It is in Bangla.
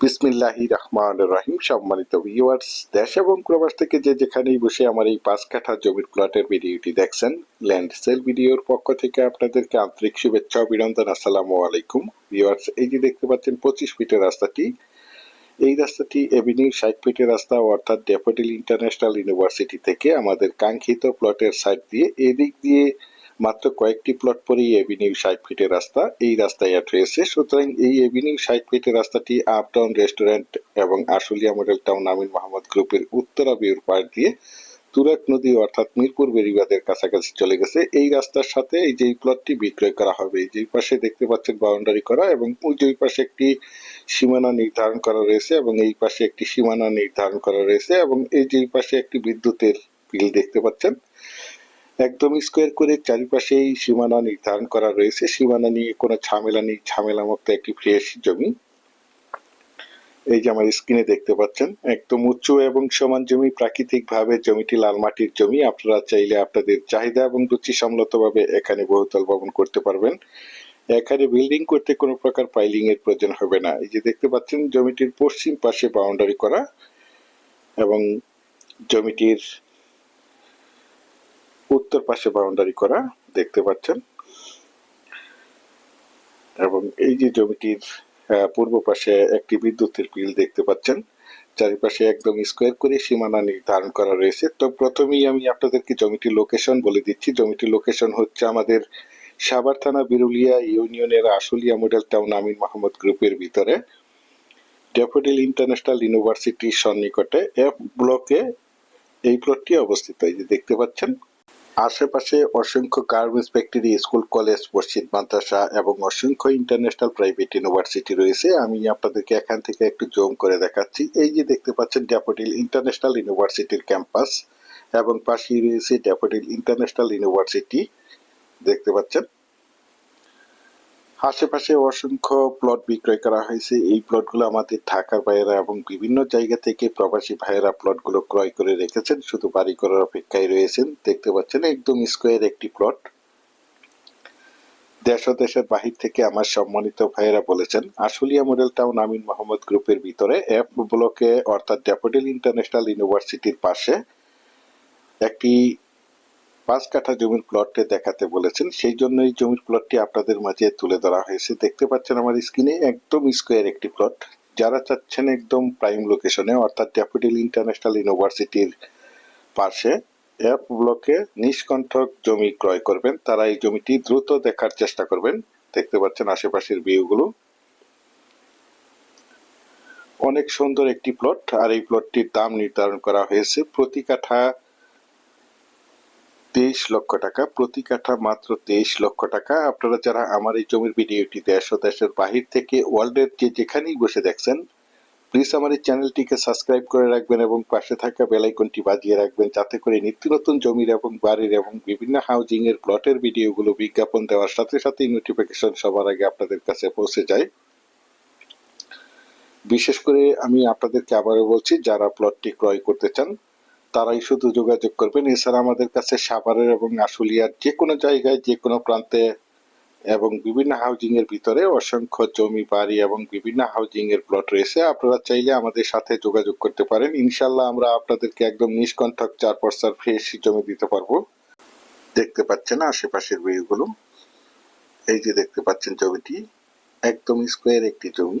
বিসমিল্লাহি রহমান রহিম। সম্মানিত ভিউয়ার্স দেশ এবং প্রবাস থেকে যে যেখানেই বসে আমার এই পাঁচ কাঠা জমির প্লটের ভিডিওটি দেখছেন ল্যান্ড সেল ভিডিওর পক্ষ থেকে আপনাদেরকে আন্তরিক শুভেচ্ছা অভিনন্দন। আসসালামু আলাইকুম। ভিউয়ার্স এই যে দেখতে পাচ্ছেন, পঁচিশ ফিটের রাস্তাটি। এই রাস্তাটি এভিনিউ ষাট ফিটের রাস্তা, অর্থাৎ ডেফোডিল ইন্টারন্যাশনাল ইউনিভার্সিটি থেকে আমাদের কাঙ্ক্ষিত প্লটের সাইড দিয়ে এদিক দিয়ে মাত্র কয়েকটি প্লট পরেই এভিনিউ ষাট ফিটের রাস্তা। এই রাস্তায় অ্যাড হয়েছে সুতরাং এই এভিনিউ ষাট ফিটের রাস্তাটি আপ টাউন রেস্টুরেন্ট এবং আশুলিয়া মডেল টাউন আমিন মোহাম্মদ গ্রুপের উত্তরা বিউর পাড় দিয়ে তুরাক নদী অর্থাৎ মিরপুর বেরিবাদের কাছাকাছি চলে গেছে। এই রাস্তার সাথে এই যে প্লটটি বিক্রয় করা হবে, এই যে পাশে দেখতে পাচ্ছেন বাউন্ডারি করা এবং ওই পাশে একটি সীমানা নির্ধারণ করা রয়েছে এবং এই পাশে একটি সীমানা নির্ধারণ করা রয়েছে এবং এই যে পাশে একটি বিদ্যুতের বিল দেখতে পাচ্ছেন। একদম স্কোয়ার করে চারিপাশেই সীমানা নির্ধারণ করা রয়েছে। সীমানা নিয়ে কোনো ঝামেলা নেই। ঝামেলা মুক্ত একটি ফ্রেশ জমি। এই যে আমার স্ক্রিনে দেখতে পাচ্ছেন, একদম উঁচু এবং সমান জমি। প্রাকৃতিক ভাবে জমিটি লাল মাটির জমি। আপনারা চাইলে আপনাদের চাহিদা এবং রুচি সম্মতভাবে এখানে বহুতল ভবন করতে পারবেন। এখানে বিল্ডিং করতে কোনো প্রকার পাইলিং এর প্রয়োজন হবে না। এই যে দেখতে পাচ্ছেন, জমিটির পশ্চিম পাশে বাউন্ডারি করা এবং জমিটির উত্তর পাশে বাউন্ডারি করা, দেখতে পাচ্ছেন। এবং এই যে জমিটির পূর্ব পাশে একটি বিদ্যুতের বিল দেখতে পাচ্ছেন, চারিপাশে একদম স্কোয়ার করে সীমানা নির্ধারণ করা রয়েছে। তো প্রথমেই আমি আপনাদেরকে জমিটির লোকেশন বলে দিচ্ছি। জমিটির লোকেশন হচ্ছে আমাদের সাভার থানা বিরুলিয়া ইউনিয়নের আশুলিয়া মডেল টাউন আমিন মাহমুদ গ্রুপের ভিতরে। ড্যাফোডিল ইন্টারন্যাশনাল ইউনিভার্সিটির সন্নিকটে এফ ব্লকে এই প্লটটি অবস্থিত। এই যে দেখতে পাচ্ছেন আশেপাশে অসংখ্য গার্মেন্টস ফ্যাক্টরি স্কুল কলেজ মসজিদ, মাদ্রাসা এবং অসংখ্য ইন্টারন্যাশনাল প্রাইভেট ইউনিভার্সিটি রয়েছে। আমি আপনাদেরকে এখান থেকে একটু জুম করে দেখাচ্ছি। এই যে দেখতে পাচ্ছেন ড্যাফোডিল ইন্টারন্যাশনাল ইউনিভার্সিটির ক্যাম্পাস এবং পাশেই রয়েছে ড্যাফোডিল ইন্টারন্যাশনাল ইউনিভার্সিটি দেখতে পাচ্ছেন? আশেপাশে অসংখ্য প্লট বিক্রয় করা হয়েছে। এই প্লটগুলো আমাদের ঢাকার ভাইয়েরা এবং বিভিন্ন জায়গা থেকে প্রবাসী ভাইয়েরা প্লটগুলো ক্রয় করে রেখেছেন। শুধু বাড়ি করার অপেক্ষায় রয়েছেন। দেখতে পাচ্ছেন, একদম স্কোয়ার একটি প্লট দেশ ও দেশের বাহির থেকে আমার সম্মানিত ভাইয়েরা বলেছেন, আশুলিয়া মডেল টাউন আমিন মোহাম্মদ গ্রুপের ভিতরে এফ ব্লকে অর্থাৎ ড্যাফোডিল ইন্টারন্যাশনাল ইউনিভার্সিটির পাশে একটি পাঁচ কাঠা জমির প্লটে দেখাতে বলেছেন। সেই জন্য এই জমির প্লটটি আপনাদের মাঝে তুলে ধরা হয়েছে। দেখতে পাচ্ছেন আমার স্ক্রিনে একদম স্কোয়ার একটি প্লট যারা চাচ্ছেন একদম প্রাইম লোকেশনে অর্থাৎ ড্যাফোডিল ইন্টারন্যাশনাল ইউনিভার্সিটির পাশে এফ ব্লকে নিষ্কণ্ঠক জমি ক্রয় করবেন। তারা এই জমিটি দ্রুত দেখার চেষ্টা করবেন। দেখতে পাচ্ছেন আশেপাশের ভিউগুলো অনেক সুন্দর একটি প্লট আর এই প্লটটির দাম নির্ধারণ করা হয়েছে। প্রতি কাঠা তেইশ লক্ষ টাকা, প্রতি কাঠা মাত্র তেইশ লক্ষ টাকা। আপনারা যারা আমার এই জমির ভিডিওটি দেশ ও দেশের বাহির থেকে ওয়ার্ল্ডের যে যেখানেই বসে দেখছেন প্লিজ আমার এই চ্যানেলটিকে সাবস্ক্রাইব করে রাখবেন এবং পাশে থাকা বেলাইকনটি বাজিয়ে রাখবেন, যাতে করে নিত্য নতুন জমির এবং বাড়ির এবং বিভিন্ন হাউজিং এর প্লটের ভিডিওগুলো বিজ্ঞাপন দেওয়ার সাথে সাথেই নোটিফিকেশন সবার আগে আপনাদের কাছে পৌঁছে যায়। বিশেষ করে আমি আপনাদেরকে আবারও বলছি, যারা প্লটটি ক্রয় করতে চান তারাই শুধু যোগাযোগ করবেন। এছাড়া আমাদের কাছে সাভারের এবং আশুলিয়ার যে কোনো জায়গায় যে কোনো প্রান্তে এবং বিভিন্ন হাউজিং এর ভিতরে অসংখ্য জমি, বাড়ি এবং বিভিন্ন হাউজিং এর প্লট রয়েছে। আপনারা চাইলে আমাদের সাথে যোগাযোগ করতে পারেন। ইনশাল্লাহ আমরা আপনাদেরকে একদম নিষ্কণ্ঠক চার পর্সার ফ্রেশ জমি দিতে পারব। দেখতে পাচ্ছেন আশেপাশের ভিউগুলো এই যে দেখতে পাচ্ছেন জমিটি, একদম স্কোয়ার একটি জমি।